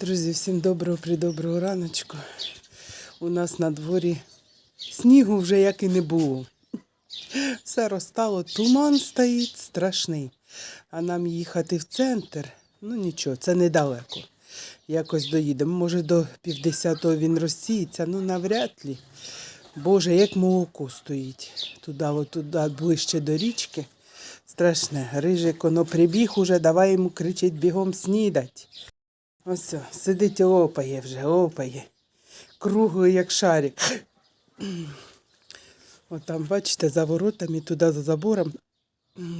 Друзі, всім доброго придоброго раночку. У нас на дворі снігу вже як і не було. Все розтало, туман стоїть страшний. А нам їхати в центр, ну нічого, це недалеко. Якось доїдемо. Може, до півдесятого він розсіється, ну навряд ли. Боже, як молоко стоїть. Туди, от туди, ближче до річки. Страшне. Рижик, воно прибіг уже, давай йому кричить бігом снідать. Ось, сидить і лопає вже, лопає. Круглий, як шарик. От там, бачите, за воротами, туди за забором,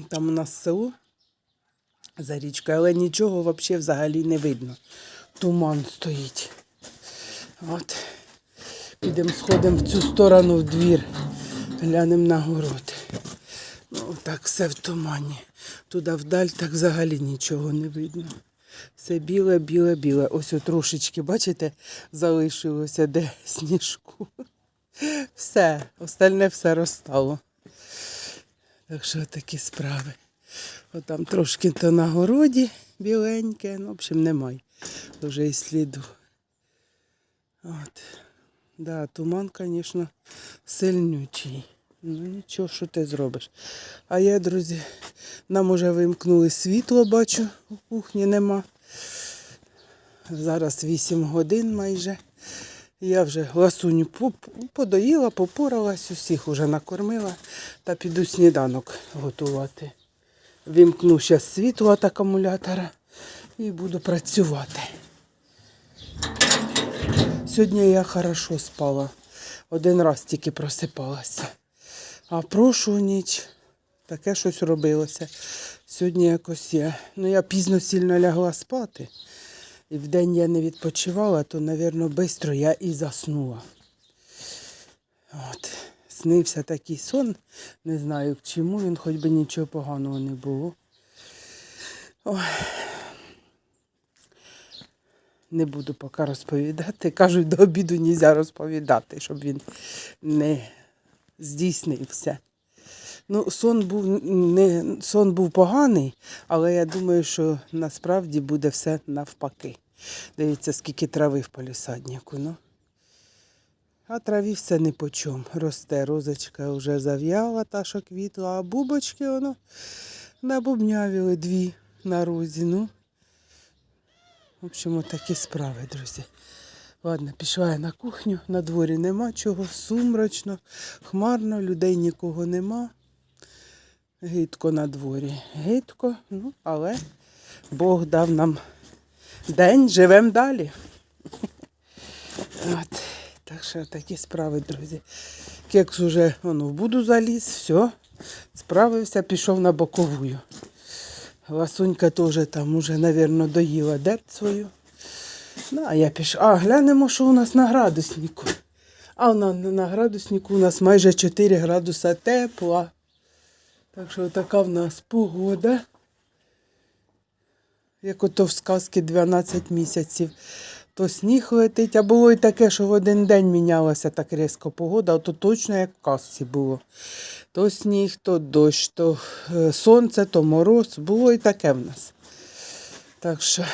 там у нас село за річкою, але нічого взагалі взагалі не видно. Туман стоїть. От. Підемо сходимо в цю сторону в двір, глянемо на город. Ну, так все в тумані. Туди вдаль так взагалі нічого не видно. Все біле, біле, біле. Ось о, трошечки, бачите, залишилося де сніжку. Все, остальне все розстало. Так що такі справи. От там трошки то на городі біленьке, ну, в общем, немає. Вже і сліду. От. Да, туман, звісно, сильнючий. Ну нічого, що ти зробиш. А я, друзі, нам уже вимкнули світло, бачу, у кухні нема. Зараз 8 годин майже. Я вже ласуню подоїла, попоралась, усіх уже накормила та піду сніданок готувати. Вімкну зараз світло від акумулятора і буду працювати. Сьогодні я хорошо спала. Один раз тільки просипалася. А в прошу ніч таке щось робилося. Сьогодні якось я. Ну, я пізно сильно лягла спати. І вдень я не відпочивала, то, мабуть, швидко я і заснула. От. Снився такий сон. Не знаю чому він, хоч би нічого поганого не було. Ой. Не буду поки розповідати. Кажуть, до обіду не можна розповідати, щоб він не здійснився. Ну, сон був не сон був поганий, але я думаю, що насправді буде все навпаки. Дивіться, скільки трави в полісаднику. Ну. А траві все не по чому. Росте, розочка вже зав'яла, та що квітла, а бубочки воно набубнявіли дві на розі. Ну. В общем, такі справи, друзі. Ладно, пішла я на кухню, на дворі нема чого, сумрачно, хмарно, людей нікого нема. Гидко на дворі. Гидко, ну, але Бог дав нам день, живемо далі. От. Так що такі справи, друзі. Кекс уже воно, в буду заліз, все, справився, пішов на боковую. Ласунька теж там уже, мабуть, доїла дерт свою. Ну, а я пішов. А, глянемо, що у нас на градуснику. А на, на градуснику у нас майже 4 градуса тепла. Так що така в нас погода. Як ото в сказці 12 місяців. То сніг летить, а було і таке, що в один день мінялася так різко погода, а то точно як в казці було. То сніг, то дощ, то е, сонце, то мороз. Було і таке в нас. Так що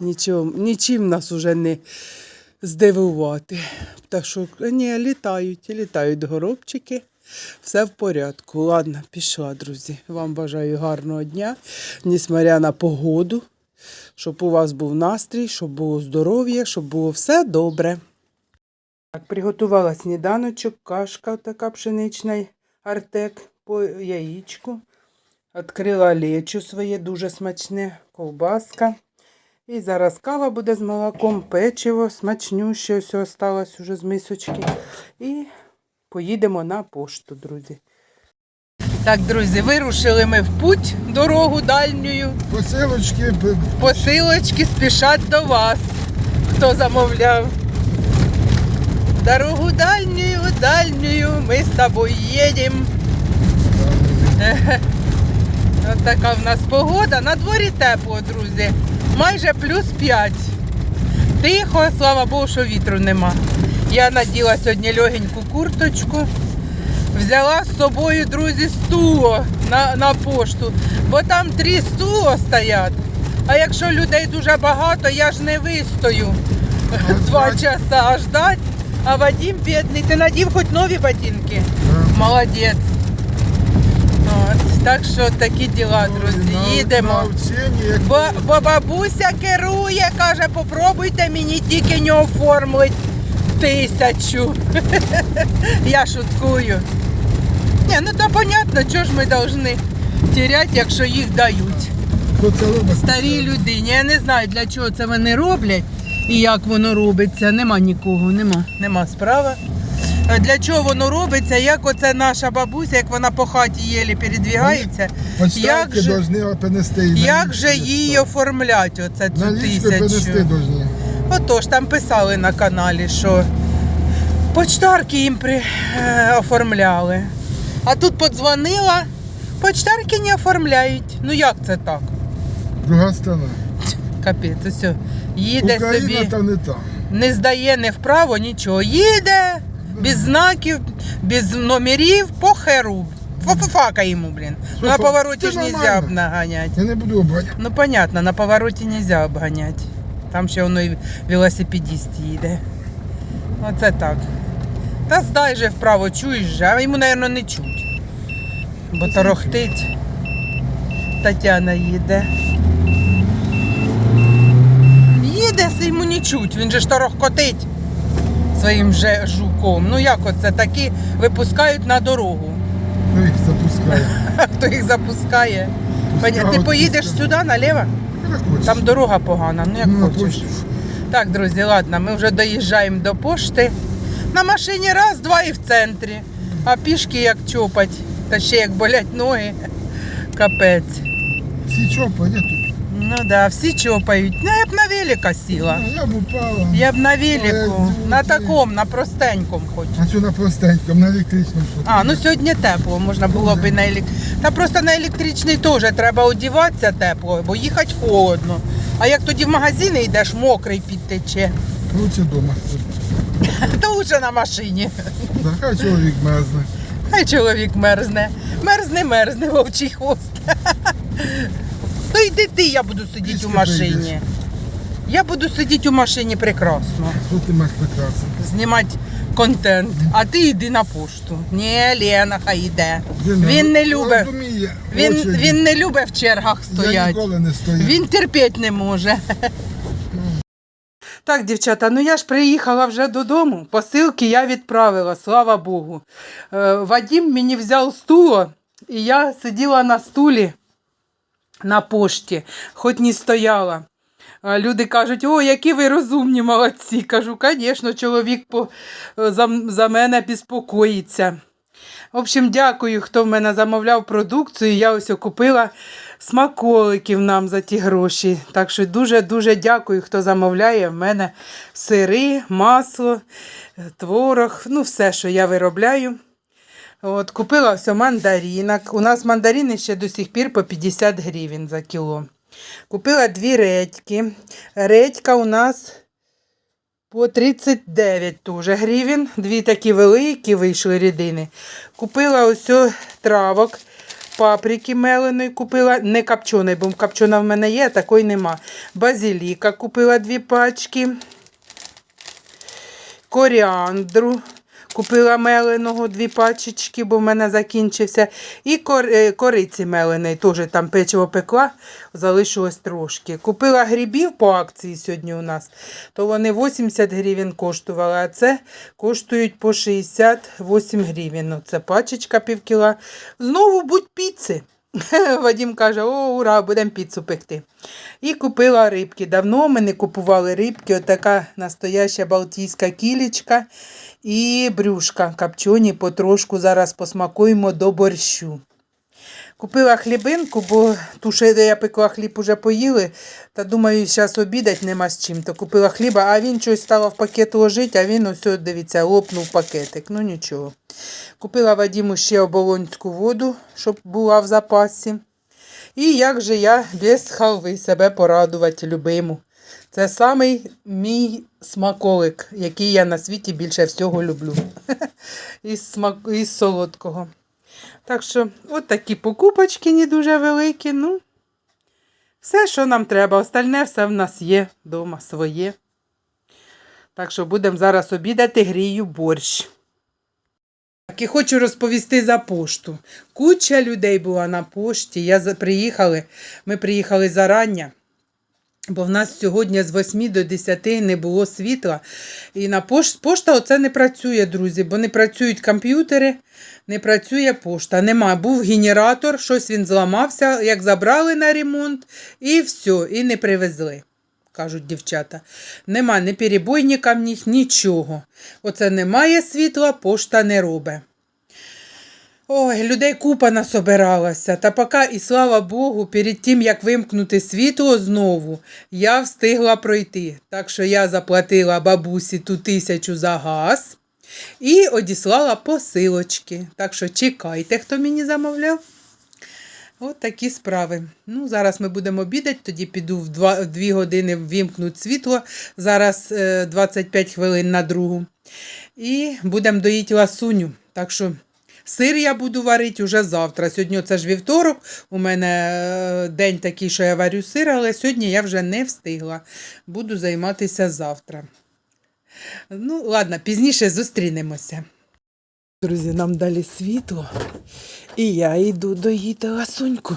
нічого, нічим нас уже не здивувати. Так що, ні, літають, літають горобчики. Все в порядку. Ладно, пішла, друзі. Вам бажаю гарного дня, несмотря на погоду, щоб у вас був настрій, щоб було здоров'я, щоб було все добре. Так, приготувала сніданочок, кашка така пшенична, артек по яєчку. Відкрила лечо своє дуже смачне, ковбаска. І зараз кава буде з молоком, печиво смачнюще, все осталось уже з мисочки. І поїдемо на пошту, друзі. Так, друзі, вирушили ми в путь, дорогу дальню. Посилочки Посилочки спішать до вас, хто замовляв. Дорогу дальнюю, дальнюю, ми з тобою їдемо. Ось така в нас погода. На дворі тепло, друзі. Майже плюс 5. Тихо, слава Богу, що вітру нема. Я наділа сьогодні легеньку курточку. Взяла з собою, друзі, стуло на, на пошту, бо там три стула стоять. А якщо людей дуже багато, я ж не вистою два часа а ждать. А Вадим бідний, ти надів хоч нові ботинки? Молодець. Так що такі діла, друзі. Їдемо. Бо, бо бабуся керує, каже, попробуйте мені тільки не оформить тисячу. Я шуткую. Ні, ну то понятно, чого ж ми повинні теряти, якщо їх дають. Хто? Старій людині. Я не знаю, для чого це вони роблять і як воно робиться. Нема нікого, нема, нема справи. Е, Для чого воно робиться, як оце наша бабуся, як вона по хаті єлі передвігається, як же- принести. як же це. оформлять оце цю Налічку тисячу? Отож, там писали на каналі, що почтарки їм при, е, оформляли. А тут подзвонила, почтарки не оформляють. Ну як це так? Друга сторона. Капець, все. Їде Україна собі, та не та. не здає не вправо, нічого. Їде без знаків, без номерів, по херу. Фака йому, блін. Ну, на повороті ж нельзя обнаганять. Я не буду обганяти. Ну, понятно, на повороті нельзя обганять. Там ще воно і велосипедист їде. Оце так. Та здай же вправо, чуєш же, а йому, мабуть, не чуть. Бо торохтить. Тетяна їде. Їде, йому не чуть, він же ж торохкотить своїм же жуком. Ну як оце такі випускають на дорогу. Ну їх запускає. Хто їх запускає? Поня- Ти поїдеш пускай. сюди наліво? Там дорога погана, ну як Ну, хочеш. Так, друзі, ладно, ми вже доїжджаємо до пошти. На машині раз, два і в центрі. А пішки як чопать, та ще як болять ноги. Капець. Всі чопа, я тут. Ну да, всі чопають. Ну, я б на велика сіла. А, Я б упала. Я б на велику, на такому, на простенькому хоч. А що на простенькому, на електричному що? А, ну сьогодні тепло, можна було б і на елек... Та просто на електричний теж треба одіватися тепло, бо їхати холодно. А як тоді в магазини йдеш, мокрий підтече. Лучше вдома. То лучше на машині. Да, хай чоловік мерзне. Хай чоловік мерзне. Мерзне, мерзне, вовчий хвост. То йди ти, я буду сидіти Пішки у машині. прийдеш. Я буду сидіти у машині прекрасно. Що ти маєш прекрасно? Знімати контент. А ти йди на пошту. Ні, Лена хай йде. Він, Він не любить. розуміє, Він, очі. він не любить в чергах Я стояти. ніколи не стою. Він терпіть не може. Так, дівчата, ну я ж приїхала вже додому. Посилки я відправила, слава Богу. Е, Вадім мені взяв стуло, і я сиділа на стулі на пошті, хоч не стояла. Люди кажуть, о, які ви розумні, молодці. Кажу, звісно, чоловік по, за, за мене безпокоїться. В общем, дякую, хто в мене замовляв продукцію. Я ось купила смаколиків нам за ті гроші. Так що дуже-дуже дякую, хто замовляє в мене сири, масло, творог, ну все, що я виробляю. От, купила все мандаринок. У нас мандарини ще до сих пір по 50 гривень за кіло. Купила дві редьки. Редька у нас по 39 теж гривень. Дві такі великі вийшли рідини. Купила ось травок, паприки меленої купила, не копченої, бо копчена в мене є, а такої нема. Базиліка купила дві пачки. Коріандру. Купила меленого дві пачечки, бо в мене закінчився. І е, кориці меленої, теж там печиво пекла, залишилось трошки. Купила грибів по акції сьогодні у нас, то вони 80 гривень коштували, а це коштують по 68 гривень. Це пачечка пів кіла. Знову будь піци. Вадим каже, о, ура, будемо піцу пекти. І купила рибки. Давно ми не купували рибки. Отака настояща балтійська кілічка і брюшка Капчоні потрошку. Зараз посмакуємо до борщу. Купила хлібинку, бо ту, що я пекла хліб, уже поїли. Та думаю, зараз обідати нема з чим. То купила хліба, а він щось стало в пакет ложити, а він ось, дивіться, лопнув пакетик. Ну нічого. Купила Вадиму ще оболонську воду, щоб була в запасі. І як же я без халви себе порадувати любиму. Це самий мій смаколик, який я на світі більше всього люблю. із, смак... солодкого. Так що, от такі покупочки не дуже великі. Ну, Все, що нам треба, остальне все в нас є вдома своє. Так що будемо зараз обідати, грію борщ. Так, і хочу розповісти за пошту. Куча людей була на пошті. Я приїхали, ми приїхали зарання, бо в нас сьогодні з 8 до 10 не було світла. І на пош... пошта оце не працює, друзі, бо не працюють комп'ютери, не працює пошта. Нема. Був генератор, щось він зламався, як забрали на ремонт, і все, і не привезли. Кажуть дівчата. Нема ні перебойника в них, нічого. Оце немає світла, пошта не робить. Ой, людей купа насобиралася. Та поки, і слава Богу, перед тим, як вимкнути світло знову, я встигла пройти. Так що я заплатила бабусі ту тисячу за газ і одіслала посилочки. Так що чекайте, хто мені замовляв. От такі справи. Ну, зараз ми будемо обідати, тоді піду в 2, 2 години вімкнуть світло. Зараз е, 25 хвилин на другу. І будемо доїти ласуню. Так що сир я буду варити вже завтра. Сьогодні це ж вівторок. У мене е, день такий, що я варю сир, але сьогодні я вже не встигла. Буду займатися завтра. Ну, ладно, пізніше зустрінемося. Друзі, нам дали світло. І я йду доїти ласуньку.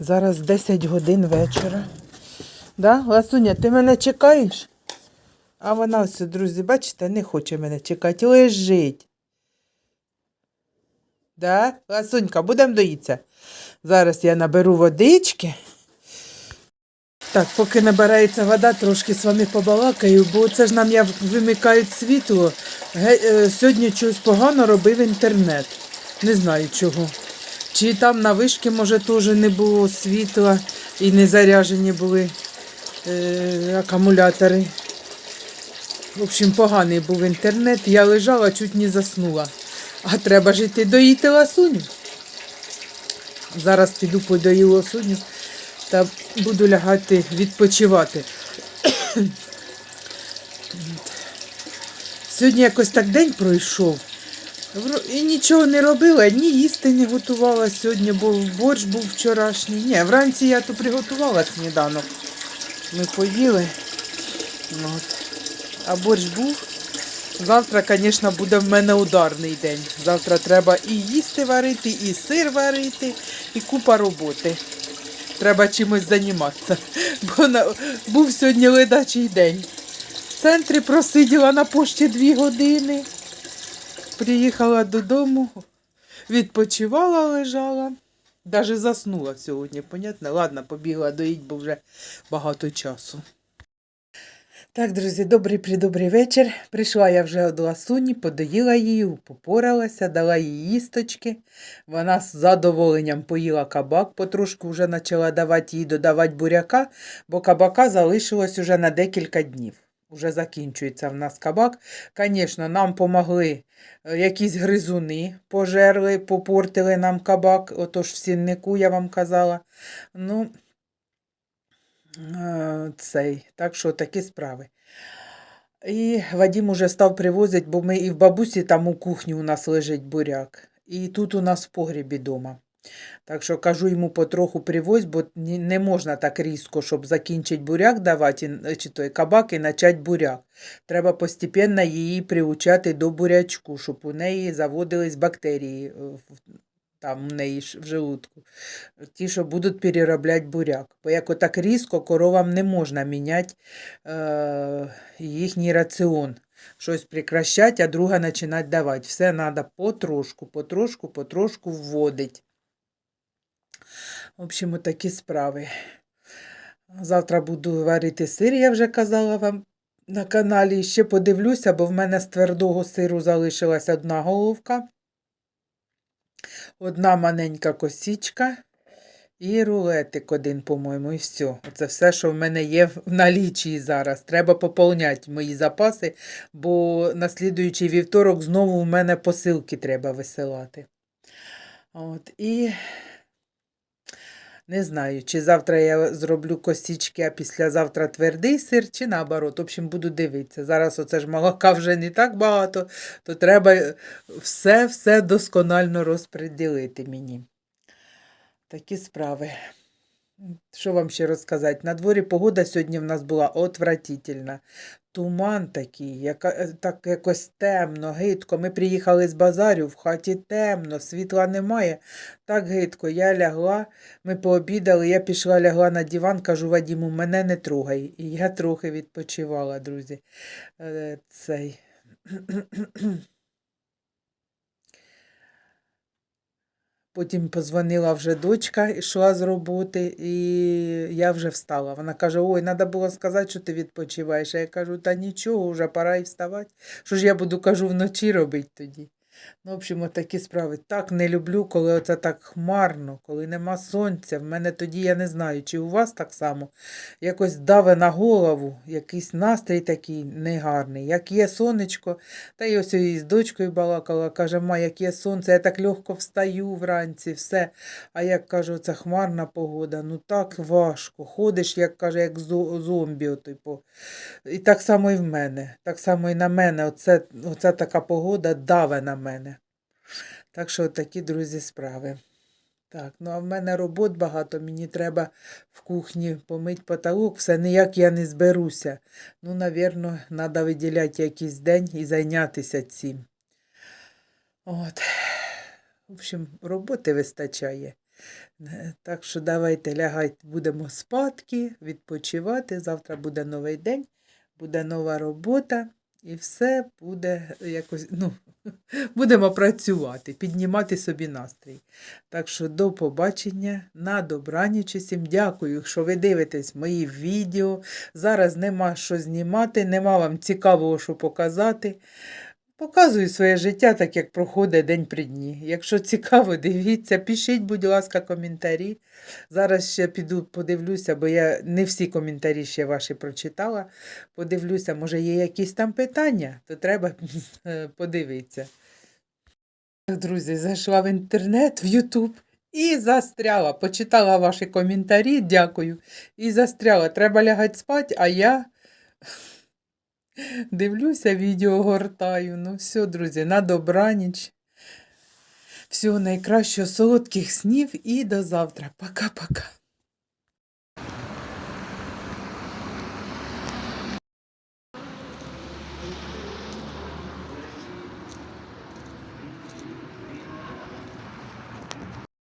Зараз 10 годин вечора. Да? Ласуня, ти мене чекаєш? А вона ось, друзі, бачите, не хоче мене чекати, лежить. Да? Ласунька, будемо доїтися. Зараз я наберу водички. Так, поки набирається вода, трошки з вами побалакаю, бо це ж нам я вимикають світло. Е, Сьогодні щось погано робив інтернет. Не знаю чого. Чи там на вишки, може, теж не було світла і не заряжені були е, акумулятори. В общем, поганий був інтернет. Я лежала, чуть не заснула. А треба ж йти доїти ласуню. Зараз піду подаю ласуню та буду лягати відпочивати. Сьогодні якось так день пройшов. І нічого не робила, ні їсти не готувала сьогодні, бо борщ був вчорашній. Ні, вранці я то приготувала сніданок. Ми поїли. От. А борщ був. Завтра, звісно, буде в мене ударний день. Завтра треба і їсти варити, і сир варити, і купа роботи. Треба чимось займатися. Бо на... був сьогодні ледачий день. В центрі просиділа на пошті дві години. Приїхала додому, відпочивала, лежала. Даже заснула сьогодні, понятно? Ладно, побігла доїть, бо вже багато часу. Так, друзі, добрий придобрий вечір. Прийшла я вже до Ласуні, подоїла її, попоралася, дала їй їсточки. Вона з задоволенням поїла кабак, потрошку вже почала давати їй додавати буряка, бо кабака залишилось уже на декілька днів. Уже закінчується в нас кабак. Звісно, нам помогли е, якісь гризуни, пожерли, попортили нам кабак, отож в сіннику я вам казала. Ну, цей. Так що такі справи. І Вадім уже став привозити, бо ми і в бабусі там у кухні у нас лежить буряк. І тут у нас в погрібі дома. Так що кажу йому потроху привозь, бо не можна так різко, щоб закінчити буряк давати, чи той кабак і почати буряк. Треба постепенно її приучати до бурячку, щоб у неї заводились бактерії е, в- неї в желудку. Ті, що будуть переробляти буряк. Бо як отак різко коровам не можна міняти е, їхній раціон. Щось прекращати, а друга починати давати. Все треба потрошку, потрошку, потрошку вводити. В общем, такі справи. Завтра буду варити сир, я вже казала вам на каналі. Ще подивлюся, бо в мене з твердого сиру залишилась одна головка, одна маленька косічка і рулетик один, по-моєму, і все. Це все, що в мене є в налічі зараз. Треба поповняти мої запаси, бо на слідуючий вівторок знову в мене посилки треба висилати. От, і не знаю, чи завтра я зроблю косічки, а післязавтра твердий сир, чи наоборот. В общем, буду дивитися. Зараз оце ж молока вже не так багато, то треба все-все досконально розподілити мені. Такі справи. Що вам ще розказати? На дворі погода сьогодні в нас була отвратительна. Туман такий, яка, е, так якось темно, гидко. Ми приїхали з базарю, в хаті темно, світла немає. Так гидко. Я лягла, ми пообідали, я пішла, лягла на диван, кажу Вадіму, мене не трогай. І я трохи відпочивала, друзі. Е, Цей. Потім позвонила вже дочка, йшла з роботи, і я вже встала. Вона каже: Ой, треба було сказати, що ти відпочиваєш. А я кажу, та нічого, вже пора і вставати. Що ж я буду, кажу, вночі робити тоді. Ну, в общем, от такі справи. Так не люблю, коли оце так хмарно, коли нема сонця. В мене тоді я не знаю, чи у вас так само якось даве на голову, якийсь настрій такий негарний. Як є сонечко, та й ось і з дочкою балакала, каже, ма, як є сонце, я так легко встаю вранці, все. А як кажу, це хмарна погода, ну так важко. Ходиш, як каже, як зомбі. По... І так само і в мене. Так само і на мене. Оце, оця така погода даве на мене. Так що такі, друзі, справи. Так, ну а в мене робот багато, мені треба в кухні помить потолок, все ніяк я не зберуся. Ну, навірно, треба виділяти якийсь день і зайнятися цим. От. В общем, роботи вистачає. Так що давайте лягайте, будемо спадки, відпочивати. Завтра буде новий день, буде нова робота, і все буде якось, ну, будемо працювати, піднімати собі настрій. Так що до побачення, на добраніч усім. Дякую, що ви дивитесь мої відео. Зараз нема що знімати, нема вам цікавого, що показати. Показую своє життя, так як проходить день при дні. Якщо цікаво, дивіться, пишіть, будь ласка, коментарі. Зараз ще піду подивлюся, бо я не всі коментарі ще ваші прочитала. Подивлюся, може є якісь там питання, то треба е, подивитися. Друзі, зайшла в інтернет, в Ютуб і застряла. Почитала ваші коментарі, дякую. І застряла. Треба лягати спати, а я дивлюся, відео гортаю. Ну все, друзі, на добраніч. Всього найкращого, солодких снів і до завтра. Пока-пока.